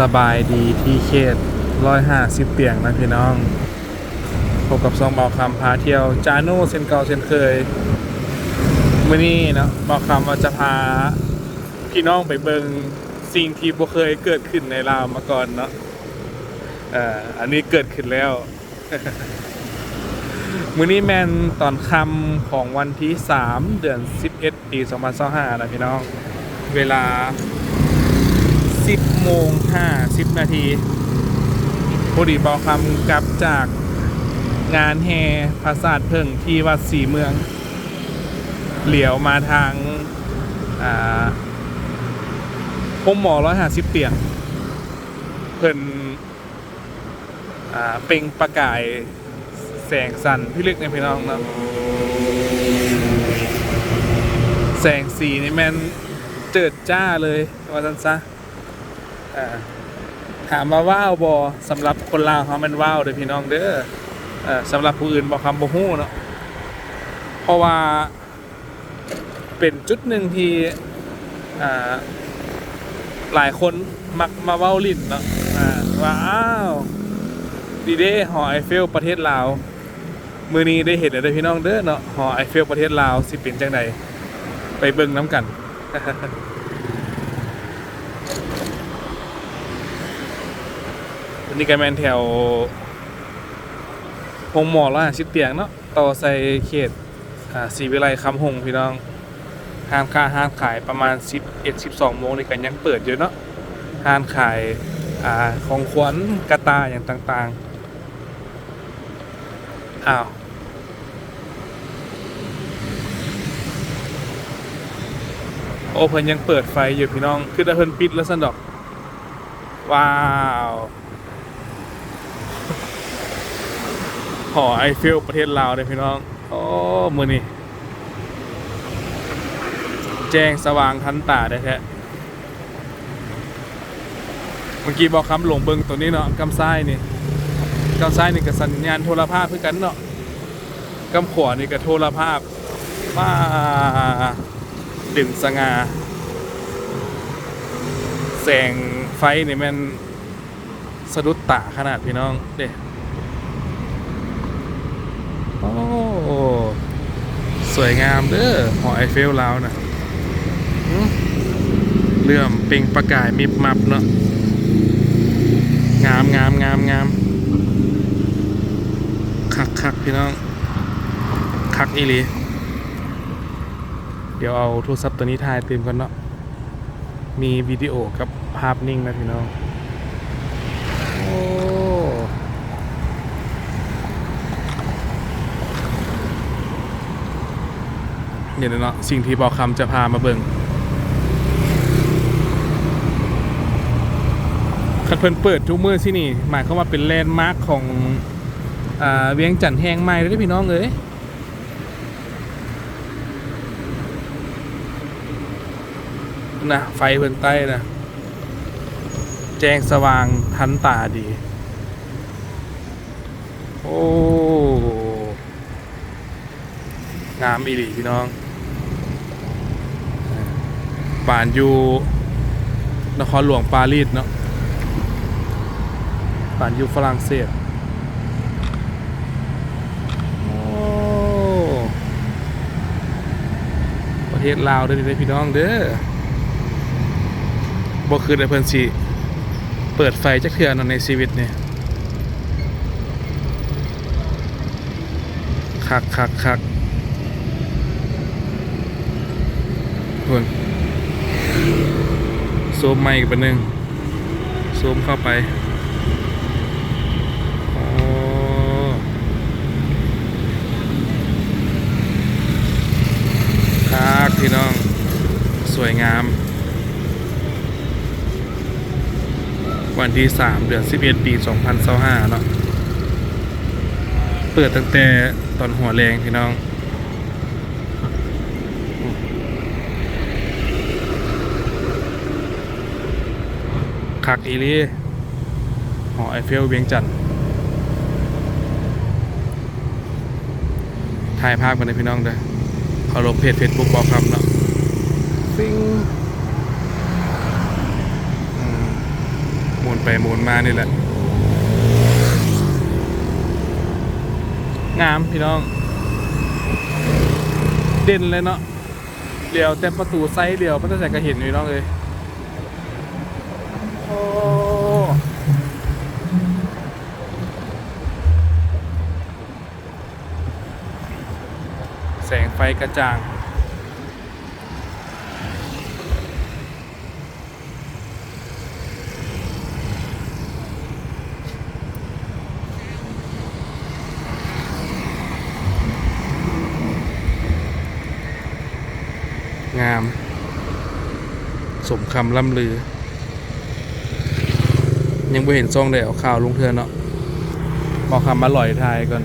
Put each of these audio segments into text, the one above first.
สบายดีที่เขตร้อยห้าสิบเตียงนะพี่น้อง พบกับซองเบาคำพาเที่ยว จาโน่เซนเก่าเซนเคยมื่อนี้เนาะเบาคำว่าจะพาพี่น้องไปเบิงสิ่งที่บ่เคยเกิดขึ้นในลาวมาก่อนเนาะเอ่ออันนี้เกิดขึ้นแล้ว มื้อนี้แมนตอนคำของวันที่ 3 เดือน 11 ปี 2025นะพี่น้อง เวลา โมง 50 นาทีพอดีเบาคำกลับจากงานแห่พระศาสตร์เพิ่งที่วัดสีเมือง เหลียวมาทางอ่าพมหมอร้อยห้าสิบเตียง เพิ่นอ่าเปล่งประกายแสงสันพี่เล็กในพี่น้องนะแสงสีนี่แม่นเจิดจ้าเลยว่าสันซะอ่า ถามมาว้าวบอสำหรับคนลาวเขามันว้าวเด้อพี่น้องเด้ออสำหรับผู้อื่นบอกคำบ่ฮู้เนาะเพราะว่าเป็นจุดหนึ่งที่หลายคนมักมาเว้าลิ่นเนาะว่าอ้าวดีเด้หอไอเฟลประเทศลาวมือนี้ได้เห็นแล้วเด้อพี่น้องเด้อเนาะหอไอเฟลประเทศลาวสิเป็นจังใดไปเบิ่งน้ำกัน นนี้ก็แมนแถวหงหมอละชิดเตียงเนาะต่อใส่เขตอ่าสีวิไลคำหงพี่น้องห้างค้าห้างขายประมาณ 11 12โมงในกันยังเปิดอยู่เนาะห้างขายอ่าของขวัญกระตายอย่างต่างๆอ้าวโอ้เพิ่นยังเปิดไฟอยู่พี่น้อง คือถ้าเพิ่นปิดแล้วสันดอก ว้าว หอไอเฟลประเทศลาวเลยพี่น้อง โอ้มือนี่แจ้งสว่างทันตาได้แท้เมื่อกี้บอกคำหลงเบิงตัวนี้เนาะกำซ้นี่กำซ้นี่กับสัญญาณโทรภาพเพื่อกันเนาะกำขวานี่กับโทรภาพมาเด่นสง่าแสงไฟนี่มันสะดุดตาขนาดพี่น้องเด้โอ้ สวยงามเด้อหอไอเฟลลาวนะเลื่อมเปล่งประกายมิบมับเนาะงามงามงามงามคักคักพี่น้อง คักอีหลีเดี๋ยวเอาโทรศัพท์ตัวนี้ถ่ายเต็มกันเนาะมีวิดีโอกับภาพนิ่งนะพี่น้องโอ้ เดี๋ยเนาะสิ่งที่บอกคำจะพามาเบิ่งคันเพิ่นเปิดทุกมือที่นี่ หมายความาเป็นแลนด์มาร์คของอ่าเวียงจันทน์แห้งใหม่เลยเด้อพี่น้องเอ้ยนะไฟเพิ่นใต้นะแจ้งสว่างทันตาดี โอ้ งามอีหลีพี่น้อง ป่านอยู่นครหลวงปารีสเนาะป่านอยู่ฝรั่งเศสโอ้ประเทศลาวเด้อเด้อพี่น้องเด้อบ่คือได้เพิ่นสิเปิดไฟจักเทื่อนในชีวิตนี่คักคักคักเพิ่น ซูมไมค์อีกเป็นหนึ่งซูมเข้าไปโอ้ครับพี่น้อง สวยงาม วันที่ 3 เดือน 11 ปี 2025เนาะเปิดตั้งแต่ตอนหัวแรงพี่น้อง คักอีหลีหอไอเฟลเวียงจันทน์ถ่ายภาพกันเลยพี่น้องเด้อเขาลงเพจเฟซบุ๊กบอกคำเนาะซิงอืมหมุนไปหมุนมานี่แหละ งามพี่น้อง เด่นเลยเนาะเดี๋ยวแต่ประตูไซส์เดียวพระเจ้าก็เห็นอยู่น้องเลย ไฟกระจ่าง งาม สมคำล่ำลือ ยังไม่เห็นซองเลยเอาข่าวลงเทือนเนาะบอกคำมาลอยทายก่อน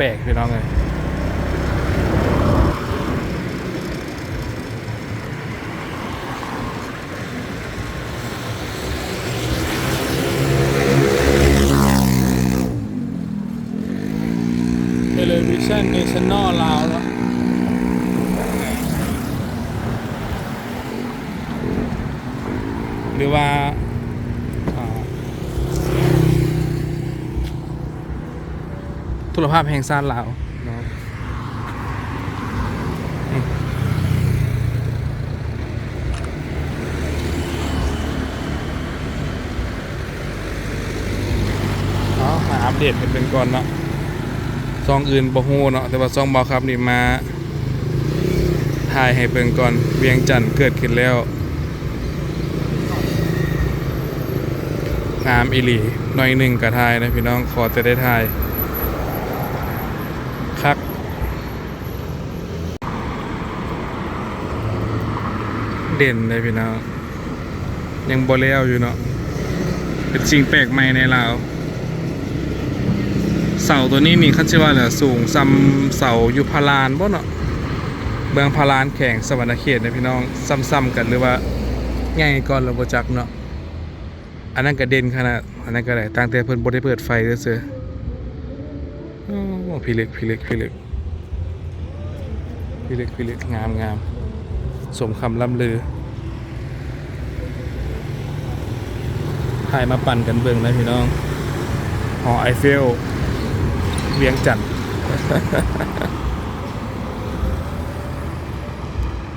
ปลกพี่น้องเลยเทเลวิชันเนชั่นแนลลาวแล้วหรือว่าอ่า ทุรภาพแห่งชาติลาวเนาะอืมเอาหาอัปเดตให้เป็นก่อนเนาะซองอื่นบ่ฮู้เนาะแต่ว่าซองบ่ครับนี่มาถ่ายให้เบิ่งก่อนเวียงจันทน์เกิดขึ้นแล้วงามอีหลีหน่อยหนึ่งก็ถ่ายนะพี่น้องขอจะได้ถ่าย คักเด่นเลยพี่น้องยังบ่แล้วอยู่เนาะเป็นสิ่งแปลกใหม่ในลาวเสาตัวนี้นี่คันชื่อว่าเหลือสูงซ้ำเสาอยู่พารานบ่เนาะเบืองพารานแข่งสวรรณเขตนะพี่น้องซ้ำๆกันหรือว่าใหญ่ก่อนเราบ่จักเนาะอันนั้นก็เด่นขนาดอันนั้นก็ได้ตั้งแต่เพิ่นบ่ได้เปิดไฟซื่อ โอ้พิลึกพิลึกพิลึกพิลึกพิลึกงามงามสมคำล่ำลือถ่ายมาปั่นกันเบิ่งนะพี่น้อง หอไอเฟล เวียงจันทน์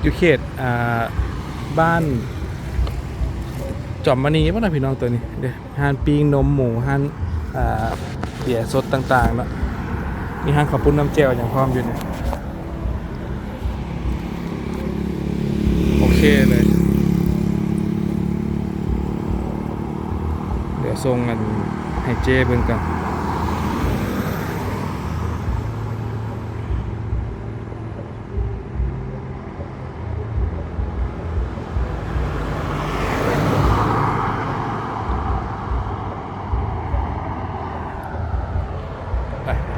อยู่เขตอ่าบ้าน จอมมณีป่ะนะพี่น้องตัวนี้ เดี๋ยวหานปิ้งนมหมูหานอ่าเบียร์สดต่างๆเนาะ มีห้างขอบปุ้นน้ำเจลอย่างพร้อมอยู่เนี่ยโอเคเลยเดี๋ยวส่งกันให้เจ้เบิ่งกัน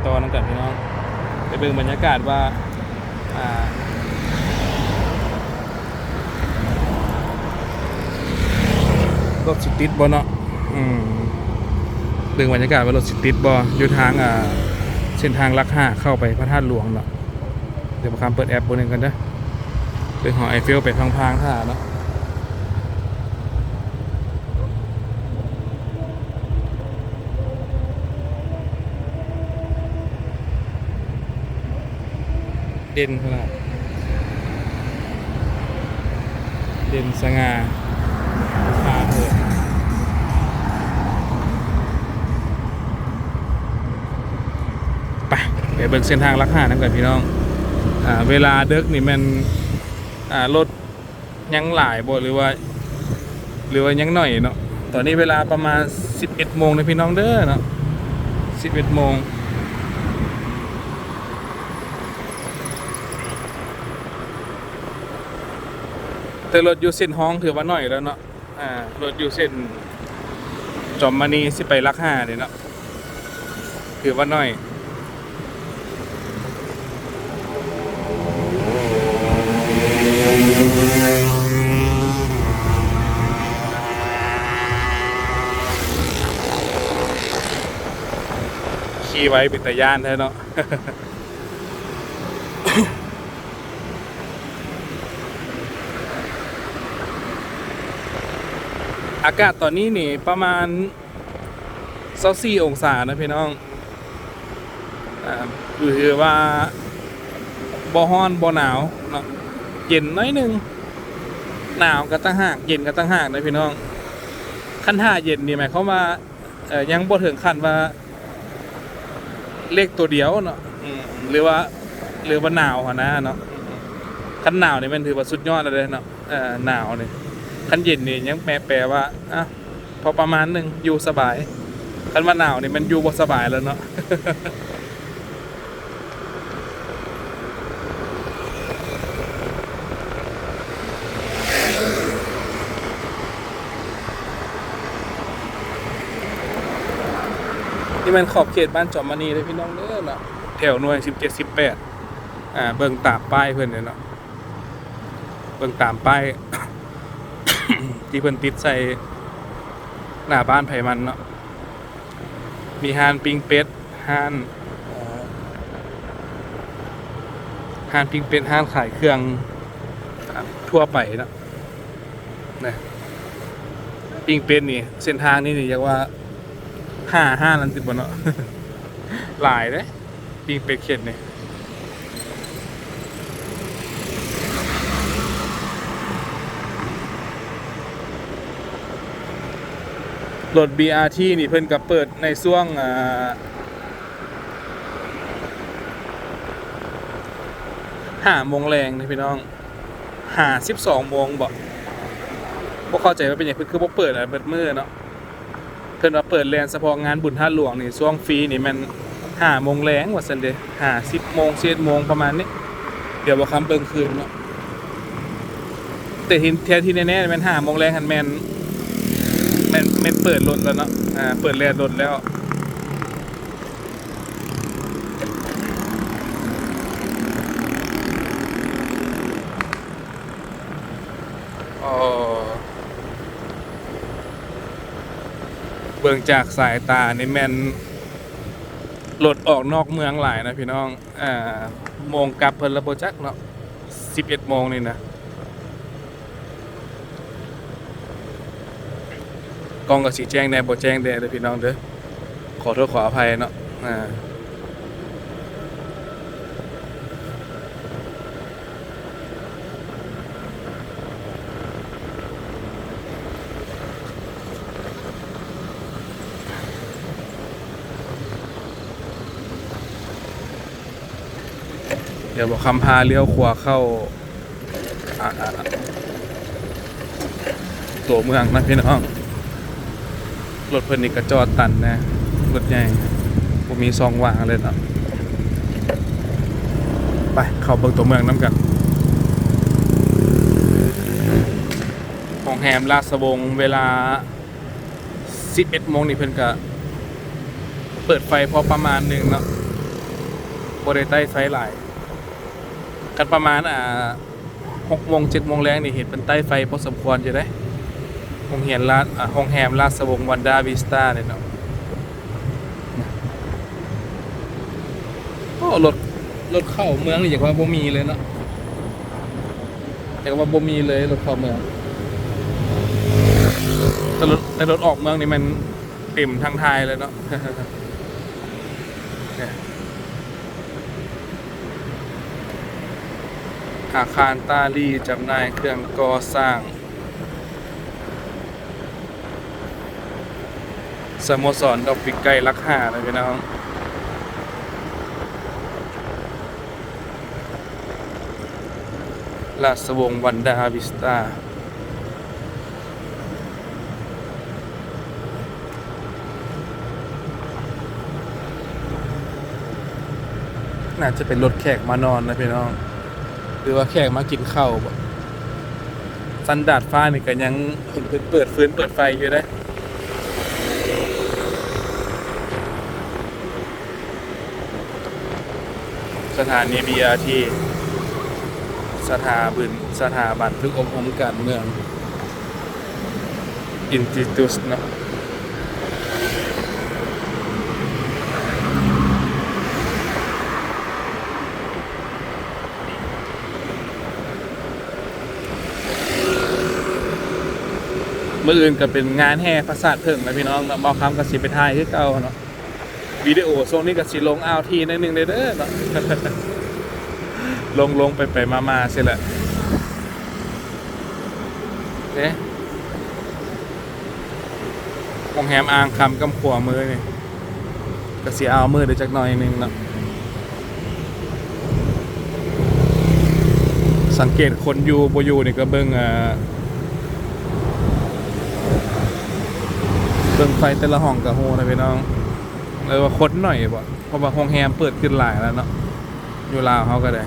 ต่อน้ำกันพี่น้อง ไปเบิ่งบรรยากาศว่าอ่ารถสิติดบ่เนาะอืมเบิ่งบรรยากาศว่ารถสิติดบ่อยู่ทางอ่าเส้นทางลักห้าเข้าไปพระธาตุหลวงเนาะเดี๋ยวมาคำเปิดแอปบนนึงกันเด้อเบิ่งหอไอเฟลไปพังๆท่าเนาะ เด่นขนาดเด่นสง่าพาเถอะไปไปเบิ่งเส้นทางลักหานั่นก่อนพี่น้องอ่าเวลาเดึกนี่มันอ่ารถยังหลายบ่หรือว่า หรือว่ายังหน่อยเนาะตอนนี้เวลาประมาณ 11โมงนะพี่น้องเด้อเนาะ11โมง แต่รถอยู่เส้นห้องถือว่าน้อยแล้วเนาะอ่ารถอยู่เส้นจอมมณีสิไปลักห้าเนี่ยเนาะถือว่าน้อยขี่ไว้เป็นตะยานแท้เนาะ อากาศตอนนี้นี่ประมาณ24องศานะพี่น้องอ่าคือว่าบ่ฮ้อนบ่หนาวเนาะเย็นน้อยนึงหนาวก็ตั้งหากเย็นก็ตั้งหากนะพี่น้องขั้นห้าเย็นนี่หมายความว่ายังบ่ถึงขั้นว่า เลขตัวเดียวเนาะหรือว่าหรือว่าหนาวนะเนาะขั้นหนาวนี่มันถือว่าสุดยอดเลยเนาะหนาวนี่ ขันเย็นนี่ยังแปลแปลว่าอะพอประมาณหนึ่งอยู่สบายขันว่าหนาวนี่มันอยู่บ่สบายแล้วเนาะนี่มันขอบเขตบ้านจอมมณีเลยพี่น้องเด้อเนาะแถวหน่วยสิบเจ็ดสิบแปดอ่าเบิ่งตามป้ายเพื่อนเนี่ยเนาะเบิ่งตามป้าย ที่เพิ่นติดใส่หน้าบ้านไผมันเนาะมีฮานปิงเป็ดฮานฮานปิงเป็ดฮานขายเครื่องทั่วไปเนาะนะปิงเป็ดนี่ เส้นทางนี่นี่เรียกว่าห้าห้านันติดบนเนาะหลายเลยปิงเป็ดเข็ดเนี่ รถ BRT นี่เพิ่นกับเปิดในช่วงห้าโมงแรงนะพี่น้องห้าสิบสองโมงบอกบ่เข้าใจว่าเป็นอย่างเพิ่นคือบ่เปิดอะเปิดมือเนาะเพิ่นว่าเปิดแลนเฉพาะงานบุญท่าหลวงนี่ช่วงฟรีนี่มันห้าโมงแรงว่าซั่นเด้ห้าสิบโมงเจ็ดโมงประมาณนี้ เดี๋ยวบ่คำเบิ่งคืนเนาะแต่ทีแท้ที่แน่ๆมันห้าโมงแรงหันแมน แม่นเปิดรถแล้วเนาะอ่าเปิดแลนรถแล้วอ๋อเบิ่งจากสายตานี่แม่นรถออกนอกเมืองหลายนะพี่น้อง อ่า โมงกลับเพิ่นระบบจักเนาะ11โมงนี่นะ กล้องก็สีแจ้งแน่บ่แจ้งแน่เด้อพี่น้องเด้อขอโทษขออภัยเนาะอ่าเดี๋ยวบอกคำพาเลี้ยวขวาเข้าอ่าอ่าอ่าตัวเมืองนะพี่น้อง รถเพิ่นนี่ก็จอดตันนะรถใหญ่ผมมีซองวางเลยเนาะไปเข้าเบิ่งตัวเมืองน้ำกันโรงแรมราชวงศ์เวลา 11โมงนี่เพิ่นก็เปิดไฟพอประมาณหนึ่งเนาะบ่ได้ใต้ไฟหลายกันประมาณอ่าหกโมงเจ็ดโมงแรงนี่เห็นเป็นใต้ไฟพอสมควรจะได้ โรงเรียนลาดอ่าโรงแรมราชวงศ์วันดาวิสตาเนี่ยเนาะโอ้รถรถเข้าเมืองนี่อย่างว่าบ่มีเลยเนาะอย่างว่าบ่มีเลยรถเข้าเมืองแต่รถแต่รถออกเมืองนี่มันเต็มทางไทยเลยเนาะอาคารตาลีจำหน่ายเครื่องก่อสร้าง สโมสรดอกปิกไก่ลักห่าเลยพี่น้องราชวงศ์วันดาวิสตาน่าจะเป็นรถแขกมานอนนะพี่น้อง หรือว่าแขกมากินข้าวบ่สันดาดฟ้านี่ก็ยังเห็นเพิ่นเปิดฟืนเปิดไฟอยู่ได้ สถานีเบียรที่สถาบันสถาบันพึกอบรมการเมืองอินติตุสเนาะมื่ออื่นก็เป็นงานแห่พระสาสตรเพิ่งนะพี่น้องเนาะบอกคำกับสิไปทายที่เก่าเนาะ วิดีโอทรงนี้กับสิลงเอาทีนิดนึงเด้อเด้อเนาะลงลงไปไปมามาเสียแหละเนี่ยโรงแรมอ่างคำกำขวามือนี่ก็เสียเอามือเดี๋ยวจักหน่อยนึงเนาะสังเกตคนอยู่บอยู่นี่ก็เบิ่งอ่าเบิ่งไฟแต่ละห้องกับโฮนะพี่น้อง เลยว่าคนหน่อยบ่เพราะว่าโรงแรมเปิดขึ้นหลายแล้วเนาะอยู่ลาวเขาก็ได้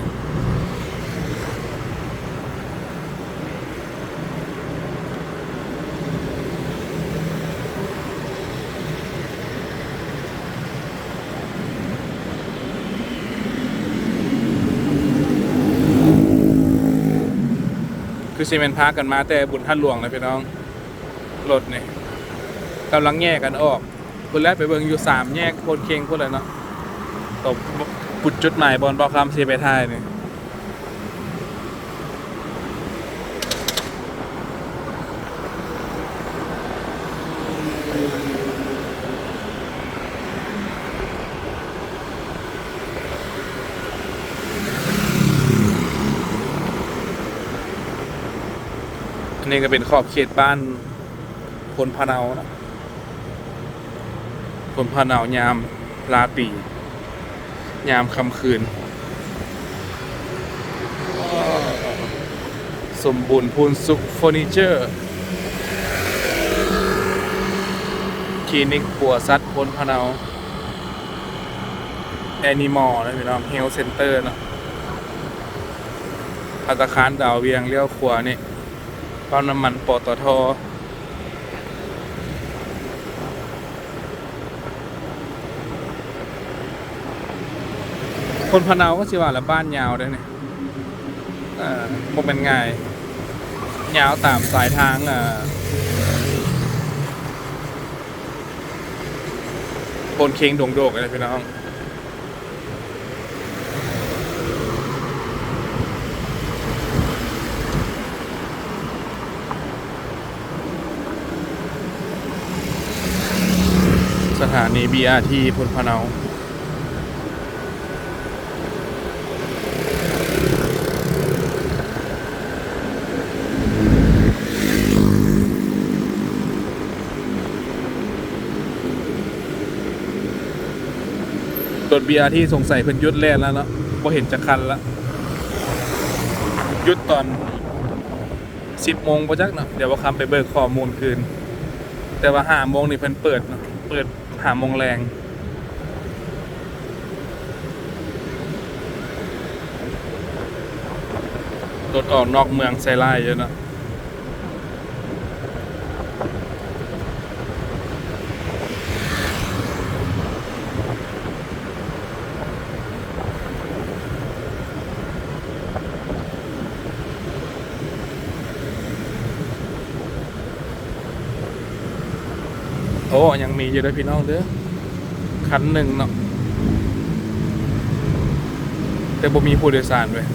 คือซีเมนพากันมาแต่บุญท่านหลวงเลยพี่น้องรถนี่กำลังแยกกันออก คุณแรกไปเบิ่งอยู่สามแยกโคนเคียงพูดเลยเนาะตบปุดจุดหมายบอลบอคำเซีไปท้ายนี่นนี้ก็เป็นขอบเขตบ้านพลพะเนานะ ลพะเนายามลาปี ยามค่ำคืน สมบูรณ์พูนสุขเฟอร์นิเจอร์คลินิกปัวซัดพลพะเนาแอนิมอลนะพี่น้องเฮลเซ็นเตอร์เนาะพัตตาคารดาวเวียงเลี้ยวขวานี่ปั๊มน้ำมันปตท คนพะเนาก็สิว่าละบ้านยาวได้เนี่ยเอ่อบ่เป็นไงยยาวตามสายทางอ่าบนเคียงดงโดกอะไรพี่น้องสถานี BRT พุนพะเนา รถ BRT สงสัยเพิ่นยุดแล่นแล้วเนาะบ่เห็นจะคันละยุดตอน10โมงบ่จักเนาะเดี๋ยวว่าคำไปเบิกข้อมูลคืน แต่ว่า5โมงนี่เพิ่นเปิดเนาะเปิด5โมงแรงรถออกนอกเมืองไซไลเยอะเนาะ อ้ยังมีอยู่ด้วยพี่น้องเด้อคันหนึ่งเนาะแต่บ่มีผู้โดยสารเลย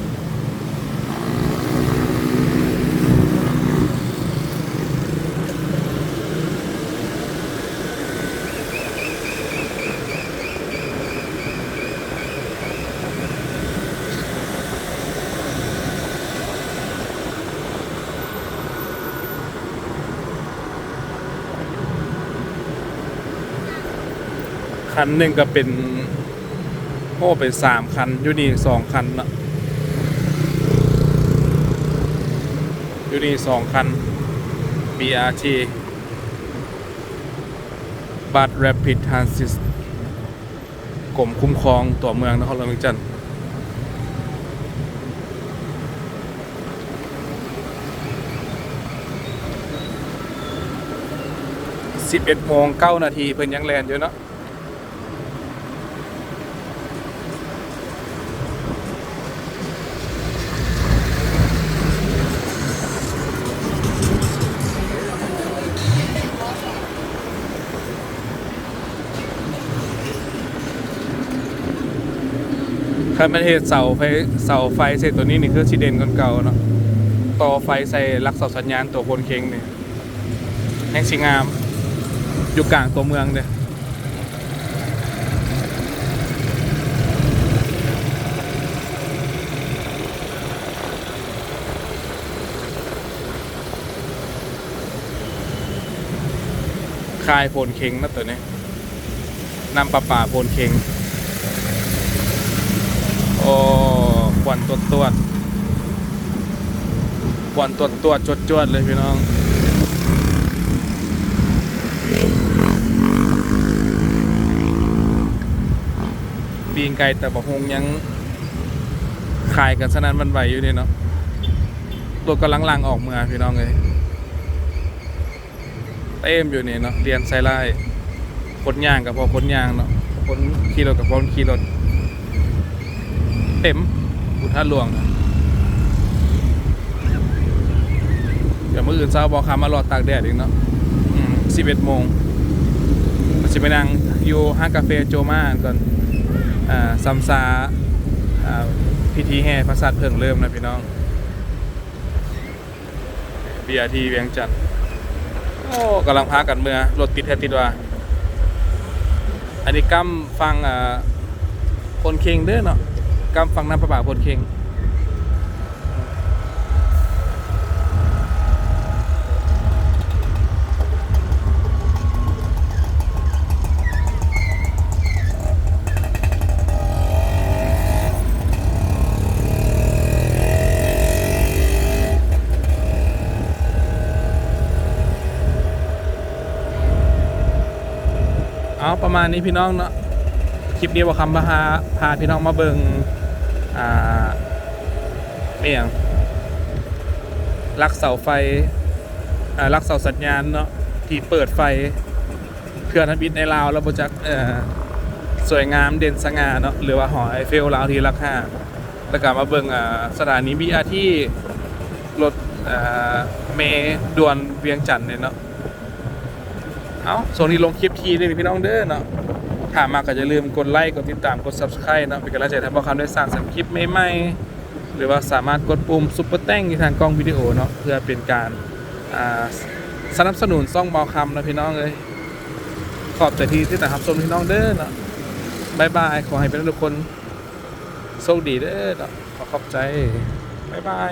คันหนึ่งก็เป็นโอ้เป็นสามคันอยู่นี่สองคันนะอยู่นี่สองคัน BRT บัตร Rapid Transit กรมคุ้มครองตัวเมืองนครหลวงเวียงจันทน์สิบเอ็ดโมงเก้านาทีเพิ่นยังแลนอยู่เนาะ คันประเทศเสาไฟเสาไฟเสร็จตัวนี้นี่คือสีเด่นคนเก่าเนาะต่อไฟใส่ลักเสาสัญญาณตัวคนเค็งนี่แห่งสิงาม อยู่กลางตัวเมืองเด้คายโพนเค็งนะตัวนี้นำปลาป่าโพนเค็ง โอ้ควันตัวตัวดควันตัวตัวจวดจวดเลยพี่น้องปีงไก่แต่บะฮงยังขายกันสนันหวันไหวอยู่นี่เนาะรถกำลังลังออกเมืองพี่น้องเลยเต็มอยู่นี่เนาะเรียนไซไล่คนย่างกับพอคนย่างเนาะคนขี่รถกับพอขี่รถ เต็มอุท่าหลวงนะเดี๋ยวมื่ออื่นเช้าบอกคำมารอตากแดดอีกเนาะสิบเอ็ดโมงมันจะไปนั่งอยู่ห้างกาแฟโจมาก่อนอ่าซัมซาอ่าพิธีแห่พระสัตว์เพิ่งเริ่มนะพี่น้อง BRT เวียงจันทน์โอ้กำลังพากันเมื่อรถติดแท้ติดว่า อันนี้กั้มฟังอ่าคนเคงเด้อเนาะ กั้มฟังน้ำประปาคนเคงเอาประมาณนี้พี่น้องเนาะคลิปนี้ว่าคำพาพาพี่น้องมาเบิง อ่าเอียงลักเสาไฟอ่าลักเสาสัญญาณเนาะที่เปิดไฟเครื่อทันบินในลาวแล้วบจักเอ่อสวยงามเด่นสง่าเนาะหรือว่าหอไอเฟลลาวที่ราคาแล้วก็มาเบิงอ่าสถานีบีอาร์ที่รถอ่าเมด่วนเวียงจันทน์เนี่ยเนาะเอาโซนี้ลงคลิปทีด้วยพี่น้องเด้อเนาะ ถามมาก็อย่าลืมกดไลค์กดติดตามกด subscribe เนาะเป็นกำลังใจทำบอกคำได้สร้างสรรค์คลิปใหม่ๆหรือว่าสามารถกดปุ่มซุปเปอร์แต้งที่ทางกล้องวิดีโอเนาะเพื่อเป็นการสนับสนุนซ่องเบาคำนะพี่น้องเลยขอบใจที่ที่ติดตามชมพี่น้องเด้อเนาะบายบายขอให้เป็นทุกคนโชคดีเด้อเนาะขอขอบใจบายบาย